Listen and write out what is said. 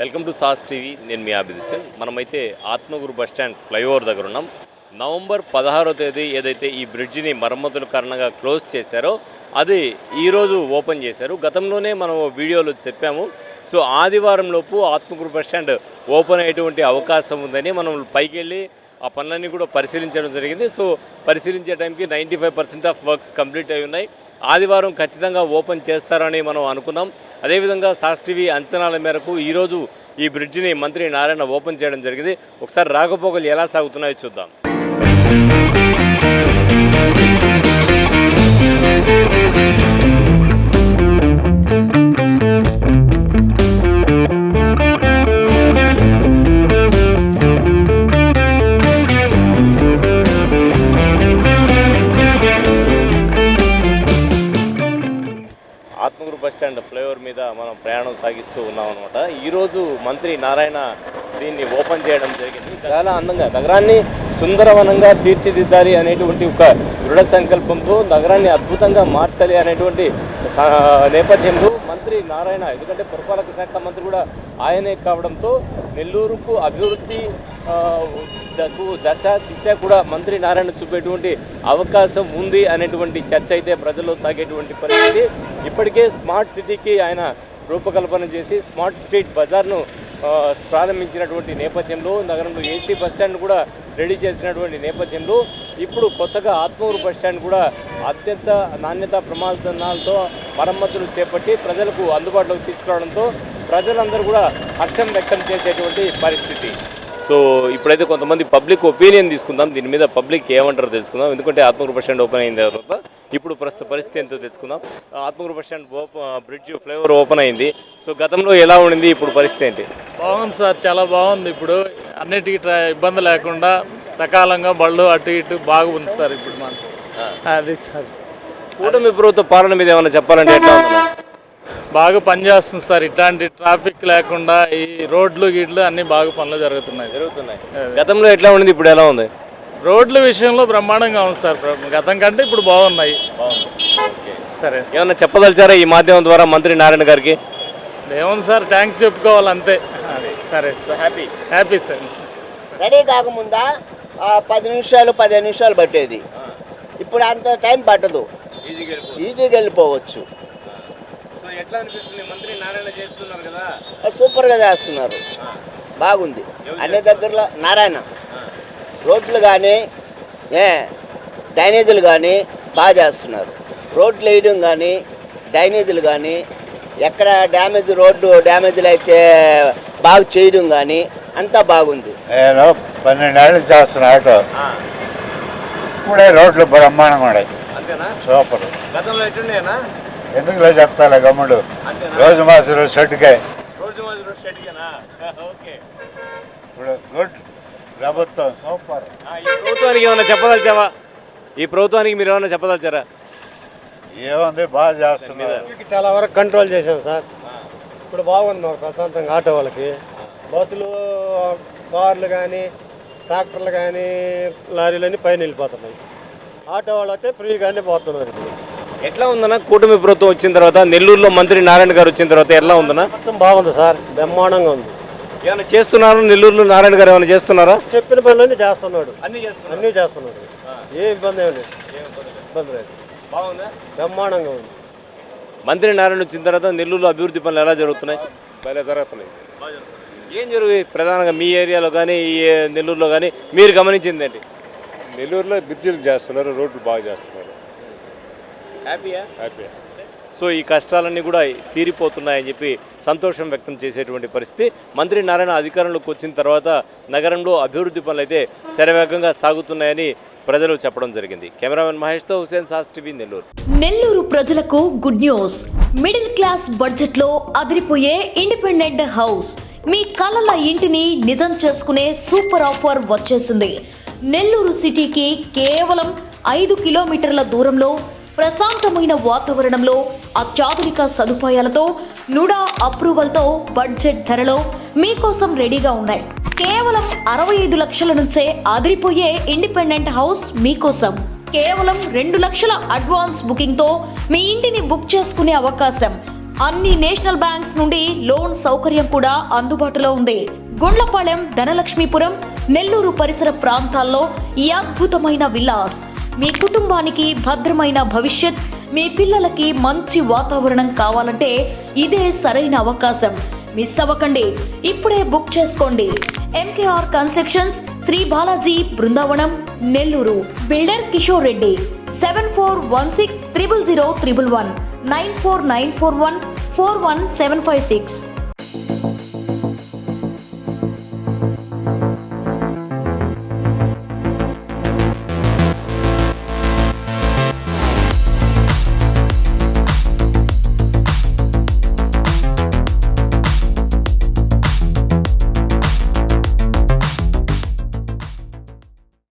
Welcome to sauce TV. నేను మీ ఆబిద్ మనమైతే Atmakur bus stand flyover దగ్గర ఉన్నాం. నవంబర్ పదహారో తేదీ ఏదైతే ఈ బ్రిడ్జిని మరమ్మతుల కారణంగా క్లోజ్ చేశారో అది ఈరోజు ఓపెన్ చేశారు. గతంలోనే మనం వీడియోలో చెప్పాము. సో ఆదివారం లోపు ఆత్మగురు బస్ స్టాండ్ ఓపెన్ అయ్యేటువంటి అవకాశం ఉందని మనం పైకి వెళ్ళి ఆ పనులన్నీ కూడా పరిశీలించడం జరిగింది. సో పరిశీలించే టైంకి ninety five percent of works complete అయి ఉన్నాయి. ఆదివారం ఖచ్చితంగా ఓపెన్ చేస్తారని మనం అనుకున్నాం. అదేవిధంగా సాస్ టీవీ అంచనాల మేరకు ఈరోజు ఈ బ్రిడ్జిని మంత్రి నారాయణ ఓపెన్ చేయడం జరిగింది. ఒకసారి రాకపోకలు ఎలా సాగుతున్నాయో చూద్దాం. ఆత్మగురు బస్ స్టాండ్ ఫ్లైఓవర్ మీద మనం ప్రయాణం సాగిస్తూ ఉన్నాం అనమాట ఈరోజు మంత్రి నారాయణ దీన్ని ఓపెన్ చేయడం జరిగింది. చాలా అందంగా నగరాన్ని సుందరవనంగా తీర్చిదిద్దాలి అనేటువంటి ఒక దృఢ సంకల్పంతో నగరాన్ని అద్భుతంగా మార్చాలి అనేటువంటి సా- నేపథ్యంలో మంత్రి నారాయణ ఎందుకంటే పురపాలక శాఖ మంత్రి కూడా ఆయనే కావడంతో నెల్లూరుకు అభివృద్ధి దశ దిశ కూడా మంత్రి నారాయణ చూపేటువంటి అవకాశం ఉంది అనేటువంటి చర్చ అయితే ప్రజల్లో సాగేటువంటి పరిస్థితి. ఇప్పటికే స్మార్ట్ సిటీకి ఆయన రూపకల్పన చేసి స్మార్ట్ స్ట్రీట్ బజార్ను ప్రారంభించినటువంటి నేపథ్యంలో నగరంలో ఏసీ బస్ స్టాండ్ కూడా రెడీ చేసినటువంటి నేపథ్యంలో ఇప్పుడు కొత్తగా ఆత్మూరు బస్ స్టాండ్ కూడా అత్యంత నాణ్యత ప్రమాణాలతో మరమ్మతులు చేపట్టి ప్రజలకు అందుబాటులోకి తీసుకురావడంతో ప్రజలందరూ కూడా హర్షం వ్యక్తం చేసేటువంటి పరిస్థితి. సో ఇప్పుడైతే కొంతమంది పబ్లిక్ ఒపీనియన్ తీసుకుందాం. దీని మీద పబ్లిక్ ఏమంటారో తెలుసుకుందాం. ఎందుకంటే ఆత్మకూరు బస్ స్టాండ్ ఓపెన్ అయిన తర్వాత ఇప్పుడు ప్రస్తుత పరిస్థితి ఎంతో తెలుసుకుందాం. Atmakur bus stand bridge flyover open అయింది. సో గతంలో ఎలా ఉండింది ఇప్పుడు పరిస్థితి ఏంటి? బాగుంది సార్ చాలా బాగుంది ఇప్పుడు. అన్నిటికీ ట్రా ఇబ్బంది లేకుండా సకాలంగా బళ్ళు అటు ఇటు బాగుంది సార్ ఇప్పుడు మనకు అది సార్. కూటమి ప్రభుత్వ పాలన మీద ఏమైనా చెప్పాలంటే ఎట్లా? బాగా పనిచేస్తుంది సార్. ఇట్లాంటి ట్రాఫిక్ లేకుండా ఈ రోడ్లు గిడ్లు అన్నీ బాగా పనులు జరుగుతున్నాయి. జరుగుతున్నాయి. గతంలో ఎట్లా ఉండింది? ఇప్పుడు ఎలా ఉంది? రోడ్ల విషయంలో బ్రహ్మాండంగా ఉంది సార్. గతం కంటే ఇప్పుడు బాగున్నాయి. సరే. ఏమన్నా చెప్పదలిచారా ఈ మాధ్యమం ద్వారా మంత్రి నారాయణ గారికి? ఏముంది సార్ థ్యాంక్స్ చెప్పుకోవాలి అంతే. అది సరే sir. Happy happy sir ready కాకముందా? పది నిమిషాలు పదిహేను నిమిషాలు పట్టేది. ఇప్పుడు అంత టైం పట్టదు. ఈజీగా ఈజీగా వెళ్ళిపోవచ్చు. ఎట్లా అనిపిస్తుంది? మంత్రి నారాయణ చేస్తున్నారు కదా. అది సూపర్గా చేస్తున్నారు. బాగుంది. అన్ని దగ్గరలో నారాయణ. రోడ్లు కానీ ఏ డ్రైనేజీలు కానీ బాగా చేస్తున్నారు. రోడ్లు వేయడం కానీ డ్రైనేజీలు కానీ ఎక్కడ డ్యామేజ్ రోడ్డు డ్యామేజ్లు అయితే బాగు చేయడం కానీ అంతా బాగుంది. నేను పన్నెండేళ్ళు చేస్తున్నా ఆటో. ఇప్పుడే రోడ్లు బ్రహ్మాండంగా ఉన్నాయి. అంతేనా? సూపర్. గతంలో ఎట్లున్నాయనా ఎందుకులే చెప్తాలే గమ్ముడు? రోజు మాసం షెడ్కే. రోజు ఓకే. ఇప్పుడు గుడ్. ప్రభుత్వం సూపర్. ఆ, ఈ ప్రభుత్వానికి ఏమైనా చెప్పదలిచావా? ఈ ప్రభుత్వానికి మీరు ఏమైనా చెప్పదలిచారా? ఏముంది బాగా చేస్తున్నారు. చాలా వరకు కంట్రోల్ చేసాం సార్. ఇప్పుడు బాగుంది మాకు ప్రశాంతంగా ఆటో వాళ్ళకి. బస్సులు కార్లు కానీ ట్రాక్టర్లు కానీ లారీలు అన్నీ పైన వెళ్ళిపోతున్నాయి. ఆటో వాళ్ళు అయితే ఫ్రీగానే పోతున్నారు ఇప్పుడు. ఎట్లా ఉందన్న? కూటమి ప్రభుత్వం వచ్చిన తర్వాత నెల్లూరులో మంత్రి నారాయణ గారు వచ్చిన తర్వాత ఎలా ఉందన్న? మొత్తం బాగుంది సార్ బ్రహ్మాండంగా ఉంది. ఏమైనా చేస్తున్నారు? నెల్లూరులో నారాయణ గారు ఏమైనా చేస్తున్నారా? చెప్పిన పనులన్నీ చేస్తున్నాడు. అన్ని అన్నీ చేస్తున్నాడు. ఏ ఇబ్బంది ఏమి లేదు. ఇబ్బంది లేదు. బాగుందా? బ్రహ్మాండంగా ఉంది. మంత్రి నారాయణ వచ్చిన తర్వాత నెల్లూరులో అభివృద్ధి పనులు ఎలా జరుగుతున్నాయి? భలే జరుగుతున్నాయి. ఏం జరుగుతాయి? ప్రధానంగా మీ ఏరియాలో కానీ ఈ నెల్లూరులో కానీ మీరు గమనించింది ఏంటి? నెల్లూరులో బ్రిడ్జిలు చేస్తున్నారు రోడ్లు బాగా చేస్తున్నారు. హ్యాపీయా హ్యాపీ సో ఈ కష్టాలన్నీ కూడా తీరిపోతున్నాయని చెప్పి సంతోషం వ్యక్తం చేసేటువంటి పరిస్థితి. మంత్రి నారాయణ అధికారంలోకి వచ్చిన తర్వాత నగరంలో అభివృద్ధి పనులు అయితే శరవేగంగా సాగుతున్నాయని ప్రజలు చెప్పడం జరిగింది. కెమెరామెన్ మహేష్తో హుసేన్ సాస్ టీవీ నెల్లూరు. నెల్లూరు ప్రజలకు గుడ్ న్యూస్. మిడిల్ క్లాస్ బడ్జెట్లో అదిరిపోయే ఇండిపెండెంట్ హౌస్. మీ కలల ఇంటిని నిజం చేసుకునే సూపర్ ఆఫర్ వచ్చేసింది. నెల్లూరు సిటీకి కేవలం ఐదు కిలోమీటర్ల దూరంలో ప్రశాంతమైన వాతావరణంలో అత్యాధునిక సదుపాయాలతో నుడా అప్రూవల్తో బడ్జెట్ ధరలో మీకోసం రెడీగా ఉన్నాయి. కేవలం అరవై ఐదు లక్షల నుంచే అదిరిపోయే ఇండిపెండెంట్ హౌస్ మీకోసం. కేవలం రెండు లక్షల అడ్వాన్స్ బుకింగ్తో మీ ఇంటిని బుక్ చేసుకునే అవకాశం. అన్ని నేషనల్ బ్యాంక్స్ నుండి లోన్ సౌకర్యం కూడా అందుబాటులో ఉంది. గుండ్లపాలెం ధనలక్ష్మీపురం నెల్లూరు పరిసర ప్రాంతాల్లో ఈ అద్భుతమైన విల్లాస్. మీ కుటుంబానికి భద్రమైన భవిష్యత్ మీ పిల్లలకి మంచి వాతావరణం కావాలంటే ఇదే సరైన అవకాశం. మిస్ అవ్వకండి. ఇప్పుడే బుక్ చేసుకోండి. MKR constructions Shri Balaji Brindavanam Nellore. Builder Kishore Reddy. Seven four one six triple zero triple one nine four nine four one four one seven five six.